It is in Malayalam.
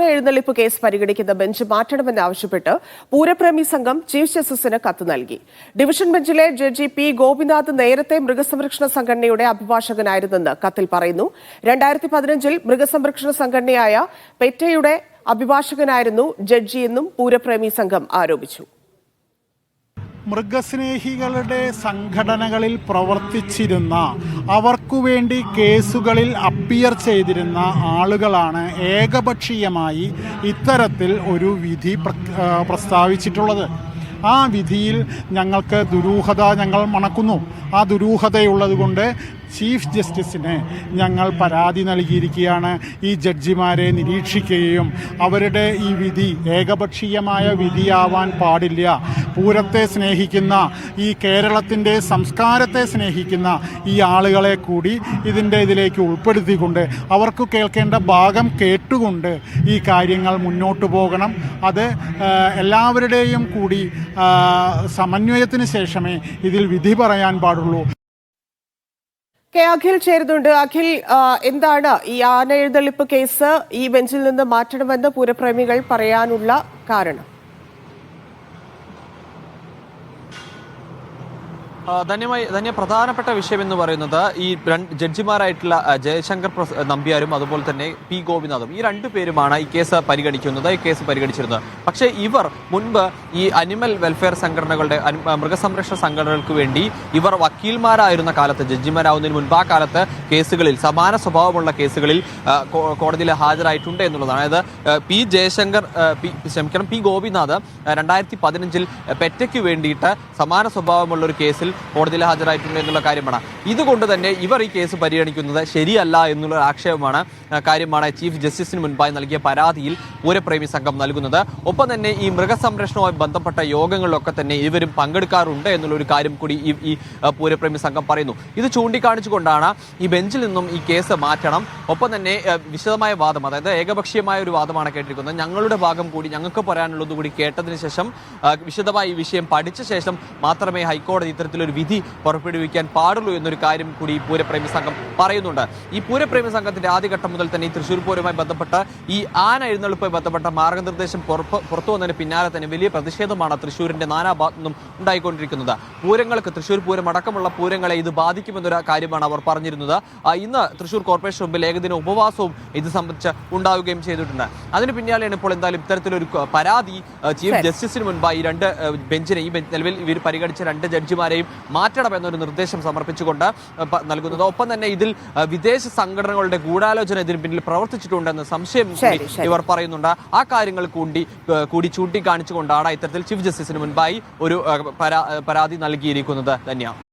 ആന എഴുന്നള്ളിപ്പ് കേസ് പരിഗണിക്കുന്ന ബെഞ്ച് മാറ്റണമെന്ന് ആവശ്യപ്പെട്ട് പൂരപ്രേമി സംഘം ചീഫ് ജസ്റ്റിസിന് കത്ത് നൽകി. ഡിവിഷൻ ബെഞ്ചിലെ ജഡ്ജി പി ഗോപിനാഥ് നേരത്തെ മൃഗസംരക്ഷണ സംഘടനയുടെ അഭിഭാഷകനായിരുന്നെന്ന് കത്തിൽ പറയുന്നു. രണ്ടായിരത്തി പതിനഞ്ചിൽ മൃഗസംരക്ഷണ സംഘടനയായ പെറ്റയുടെ അഭിഭാഷകനായിരുന്നു ജഡ്ജിയെന്നും പൂരപ്രേമി സംഘം ആരോപിച്ചു. മൃഗസ്നേഹികളുടെ സംഘടനകളിൽ പ്രവർത്തിച്ചിരുന്ന അവർക്കു വേണ്ടി കേസുകളിൽ അപ്പിയർ ചെയ്തിരുന്ന ആളുകളാണ് ഏകപക്ഷീയമായി ഇത്തരത്തിൽ ഒരു വിധി പ്രസ്താവിച്ചിട്ടുള്ളത്. ആ വിധിയിൽ ഞങ്ങൾക്ക് ദുരൂഹത ഞങ്ങൾ മണക്കുന്നു. ആ ദുരൂഹതയുള്ളത് കൊണ്ട് ചീഫ് ജസ്റ്റിസിന് ഞങ്ങൾ പരാതി നൽകിയിരിക്കുകയാണ്. ഈ ജഡ്ജിമാരെ നിരീക്ഷിക്കുകയും അവരുടെ ഈ വിധി ഏകപക്ഷീയമായ വിധിയാവാൻ പാടില്ല. പൂരത്തെ സ്നേഹിക്കുന്ന ഈ കേരളത്തിന്റെ സംസ്കാരത്തെ സ്നേഹിക്കുന്ന ഈ ആളുകളെ കൂടി ഇതിന്റെ ഇതിലേക്ക് ഉൾപ്പെടുത്തിക്കൊണ്ട് അവർക്ക് കേൾക്കേണ്ട ഭാഗം കേട്ടുകൊണ്ട് ഈ കാര്യങ്ങൾ മുന്നോട്ട് പോകണം. അത് എല്ലാവരുടെയും കൂടി സമന്വയത്തിന് ശേഷമേ ഇതിൽ വിധി പറയാൻ പാടുള്ളൂ. കെ അഖിൽ ചേരുന്നുണ്ട്. അഖിൽ എന്താണ് ഈ ആന എഴുന്നള്ളിപ്പ് കേസ് ഈ ബെഞ്ചിൽ നിന്ന് മാറ്റണമെന്ന് പൂരപ്രേമികൾ പറയാനുള്ള കാരണം? ധന്യമായി ധന്യ പ്രധാനപ്പെട്ട വിഷയം എന്ന് പറയുന്നത് ഈ രണ്ട് ജഡ്ജിമാരായിട്ടുള്ള ജയശങ്കർ നമ്പ്യാരും അതുപോലെ തന്നെ പി ഗോപിനാഥും ഈ രണ്ടു പേരുമാണ് ഈ കേസ് പരിഗണിക്കുന്നത് ഈ കേസ് പരിഗണിച്ചിരുന്നത്. പക്ഷേ ഇവർ മുൻപ് ഈ അനിമൽ വെൽഫെയർ സംഘടനകളുടെ മൃഗസംരക്ഷണ സംഘടനകൾക്ക് വേണ്ടി ഇവർ വക്കീൽമാരായിരുന്ന കാലത്ത് ജഡ്ജിമാരാവുന്നതിന് മുൻപ് ആ കാലത്ത് കേസുകളിൽ സമാന സ്വഭാവമുള്ള കേസുകളിൽ കോടതിയിൽ ഹാജരായിട്ടുണ്ട് എന്നുള്ളതാണ്. അതായത് പി ജയശങ്കർ പി ക്ഷമിക്കണം പി ഗോപിനാഥ് രണ്ടായിരത്തി പതിനഞ്ചിൽ പെറ്റയ്ക്ക് വേണ്ടിയിട്ട് സമാന സ്വഭാവമുള്ള ഒരു കേസിൽ കോടതിയിൽ ഹാജരായിട്ടുണ്ട് എന്നുള്ള കാര്യമാണ്. ഇതുകൊണ്ട് തന്നെ ഇവർ ഈ കേസ് പരിഗണിക്കുന്നത് ശരിയല്ല എന്നുള്ള ആക്ഷേപമാണ് കാര്യമാണ് ചീഫ് ജസ്റ്റിസിന് മുൻപായി നൽകിയ പരാതിയിൽ പൂരപ്രേമി സംഘം നൽകുന്നത്. ഒപ്പം തന്നെ ഈ മൃഗസംരക്ഷണവുമായി ബന്ധപ്പെട്ട യോഗങ്ങളിലൊക്കെ തന്നെ ഇവരും പങ്കെടുക്കാറുണ്ട് എന്നുള്ള ഒരു കാര്യം കൂടി ഈ ഈ പൂരപ്രേമി സംഘം പറയുന്നു. ഇത് ചൂണ്ടിക്കാണിച്ചുകൊണ്ടാണ് ഈ ബെഞ്ചിൽ നിന്നും ഈ കേസ് മാറ്റണം. ഒപ്പം തന്നെ വിശദമായ വാദം അതായത് ഏകപക്ഷീയമായ ഒരു വാദമാണ് കേട്ടിരിക്കുന്നത്. ഞങ്ങളുടെ ഭാഗം കൂടി ഞങ്ങൾക്ക് പറയാനുള്ളത് കൂടി കേട്ടതിന് ശേഷം വിശദമായി ഈ വിഷയം പഠിച്ച ശേഷം മാത്രമേ ഹൈക്കോടതി ഇത്തരത്തിലൊരു വിധി പുറപ്പെടുവിക്കാൻ പാടുള്ളൂ എന്നൊരു കാര്യം കൂടി ഈ പൂരപ്രേമി സംഘം പറയുന്നുണ്ട്. ഈ പൂരപ്രേമി സംഘത്തിന്റെ ആദ്യഘട്ടം മുതൽ തന്നെ ഈ തൃശ്ശൂർ പൂരവുമായി ബന്ധപ്പെട്ട് ഈ ആന എഴുന്നള്ളിപ്പുമായി ബന്ധപ്പെട്ട മാർഗനിർദ്ദേശം പുറത്തു വന്നതിന് പിന്നാലെ തന്നെ വലിയ പ്രതിഷേധമാണ് തൃശ്ശൂരിന്റെ നാനാഭാഗത്തു നിന്നും ഉണ്ടായിക്കൊണ്ടിരിക്കുന്നത്. പൂരങ്ങൾക്ക് തൃശ്ശൂർ പൂരം അടക്കമുള്ള പൂരങ്ങളെ ഇത് ബാധിക്കുമെന്നൊരു കാര്യമാണ് അവർ പറഞ്ഞിരുന്നത്. ഇന്ന് തൃശ്ശൂർ കോർപ്പറേഷൻ മുമ്പിൽ ഏകദിന ഉപവാസവും ഇത് സംബന്ധിച്ച് ഉണ്ടാവുകയും ചെയ്തിട്ടുണ്ട്. അതിന് പിന്നാലെയാണ് ഇപ്പോൾ എന്തായാലും ഇത്തരത്തിലൊരു പരാതി ചീഫ്. ജസ്റ്റിസിന് മുൻപായി രണ്ട് ബെഞ്ചിനെ ഈ നിലവിൽ ഇവർ പരിഗണിച്ച രണ്ട് ജഡ്ജിമാരെയും മാറ്റണം എന്നൊരു നിർദ്ദേശം സമർപ്പിച്ചുകൊണ്ട് നൽകുന്നത്. ഒപ്പം തന്നെ ഇതിൽ വിദേശ സംഘടനകളുടെ ഗൂഢാലോചന ഇതിന് പിന്നിൽ പ്രവർത്തിച്ചിട്ടുണ്ടെന്ന് സംശയം. ഇവർ പറയുന്നുണ്ട്. ആ കാര്യങ്ങൾ കൂടി കൂടി ചൂണ്ടിക്കാണിച്ചുകൊണ്ടാണ് ഇത്തരത്തിൽ ചീഫ് ജസ്റ്റിസിന് മുൻപായി ഒരു പരാതി നൽകിയിരിക്കുന്നത്. തന്നെയാണ്